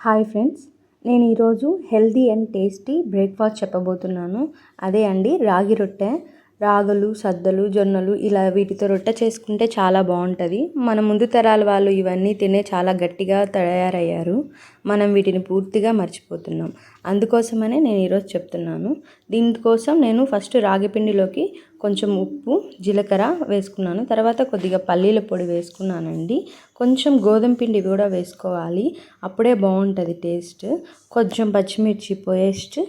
Hi friends నేను ఈరోజు healthy and tasty breakfast చెప్పబోతున్నాను. అదే అండి రాగి రొట్టె. రాగులు సద్దలు జొన్నలు ఇలా వీటితో రొట్టె చేసుకుంటే చాలా బాగుంటుంది. మన ముందు తరాల వాళ్ళు ఇవన్నీ తినే చాలా గట్టిగా తయారయ్యారు. మనం వీటిని పూర్తిగా మర్చిపోతున్నాం. అందుకోసమనే నేను ఈరోజు చెప్తున్నాను. దీనికోసం నేను ఫస్ట్ రాగి పిండిలోకి కొంచెం ఉప్పు జీలకర్ర వేసుకున్నాను. తర్వాత కొద్దిగా పల్లీల పొడి వేసుకున్నానండి. కొంచెం గోధుమ పిండి కూడా వేసుకోవాలి. అప్పుడే బాగుంటుంది టేస్ట్. కొంచెం పచ్చిమిర్చి పేస్ట్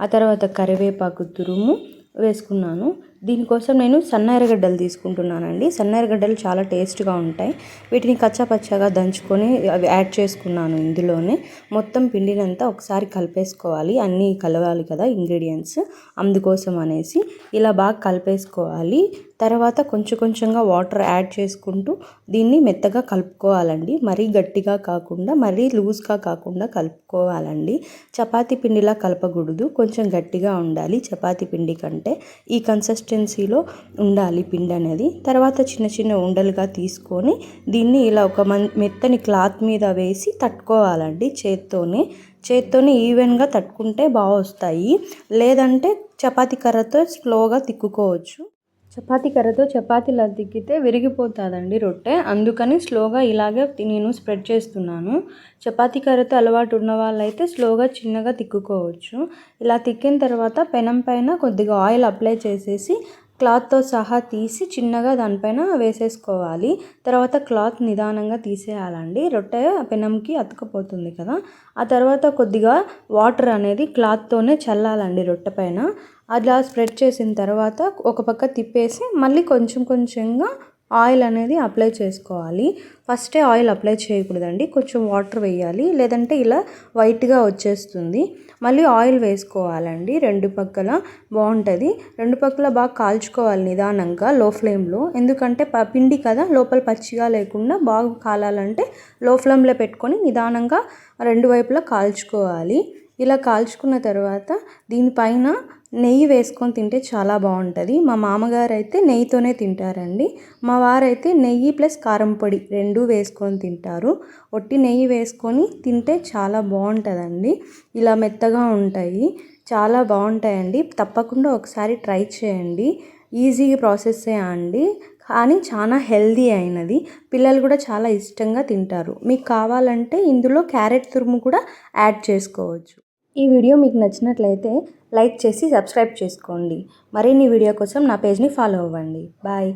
ఆ తర్వాత కరివేపాకు తురుము వేసుకున్నాను. దీనికోసం నేను సన్న ఎర్రగడ్డలు తీసుకుంటున్నానండి. సన్న ఎర్రగడ్డలు చాలా టేస్ట్గా ఉంటాయి. వీటిని కచ్చాపచ్చాగా దంచుకొని అవి యాడ్ చేసుకున్నాను ఇందులోనే. మొత్తం పిండినంతా ఒకసారి కలిపేసుకోవాలి. అన్నీ కలవాలి కదా ఇంగ్రీడియంట్స్. అందుకోసం అనేసి ఇలా బాగా కలిపేసుకోవాలి. తర్వాత కొంచెం కొంచెంగా వాటర్ యాడ్ చేసుకుంటూ దీన్ని మెత్తగా కలుపుకోవాలండి. మరీ గట్టిగా కాకుండా మరీ లూజ్గా కాకుండా కలుపుకోవాలండి. చపాతీ పిండిలా కలపకూడదు. కొంచెం గట్టిగా ఉండాలి చపాతీ పిండి కంటే. ఈ కన్సిస్ట్ కన్సిస్టెన్సీలో ఉండాలి పిండి అనేది. తర్వాత చిన్న చిన్న ఉండలుగా తీసుకొని దీన్ని ఇలా ఒక మన్ మెత్తని క్లాత్ మీద వేసి తట్టుకోవాలండి చేత్తోనే. చేత్తోనే ఈవెన్గా తట్టుకుంటే బాగా వస్తాయి లేదంటే చపాతీ కర్రతో స్లోగా తిక్కుకోవచ్చు. చపాతీ కర్రతో చపాతీలా తిక్కితే విరిగిపోతుందండి రొట్టె. అందుకని స్లోగా ఇలాగే నేను స్ప్రెడ్ చేస్తున్నాను. చపాతీ కర్రతో అలవాటు ఉన్న వాళ్ళైతే స్లోగా చిన్నగా తిక్కుకోవచ్చు. ఇలా తిక్కిన తర్వాత పెనం పైన కొద్దిగా ఆయిల్ అప్లై చేసేసి క్లాత్తో సహా తీసి చిన్నగా దానిపైన వేసేసుకోవాలి. తర్వాత క్లాత్ నిదానంగా తీసేయాలండి. రొట్టె పెనంకి అతుకపోతుంది కదా. ఆ తర్వాత కొద్దిగా వాటర్ అనేది క్లాత్తోనే చల్లాలండి రొట్టె పైన. అలా స్ప్రెడ్ చేసిన తర్వాత ఒక పక్క తిప్పేసి మళ్ళీ కొంచెం కొంచెంగా ఆయిల్ అనేది అప్లై చేసుకోవాలి. ఫస్టే ఆయిల్ అప్లై చేయకూడదండి. కొంచెం వాటర్ వేయాలి. లేదంటే ఇలా వైట్గా వచ్చేస్తుంది. మళ్ళీ ఆయిల్ వేసుకోవాలండి. రెండు పక్కల బాగుంటుంది. రెండు పక్కల బాగా కాల్చుకోవాలి నిదానంగా లో ఫ్లేమ్లో. ఎందుకంటే పిండి కదా లోపల పచ్చిగా లేకుండా బాగా కాలాలంటే లో ఫ్లేమ్లో పెట్టుకొని నిదానంగా రెండు వైపులా కాల్చుకోవాలి. ఇలా కాల్చుకున్న తర్వాత దీనిపైన నెయ్యి వేసుకొని తింటే చాలా బాగుంటుంది. మా మామగారు అయితే నెయ్యితోనే తింటారండి. మా వారైతే నెయ్యి ప్లస్ కారం పొడి రెండు వేసుకొని తింటారు. ఒట్టి నెయ్యి వేసుకొని తింటే చాలా బాగుంటుందండి. ఇలా మెత్తగా ఉంటాయి. చాలా బాగుంటాయండి. తప్పకుండా ఒకసారి ట్రై చేయండి. ఈజీ ప్రాసెస్సే అండి. కానీ చాలా హెల్దీ అయినది. పిల్లలు కూడా చాలా ఇష్టంగా తింటారు. మీకు కావాలంటే ఇందులో క్యారెట్ తురుము కూడా యాడ్ చేసుకోవచ్చు. ఈ వీడియో మీకు నచ్చినట్లయితే లైక్ చేసి సబ్స్క్రైబ్ చేసుకోండి. మరిన్ని వీడియో కోసం నా పేజ్ని ఫాలో అవ్వండి. బాయ్.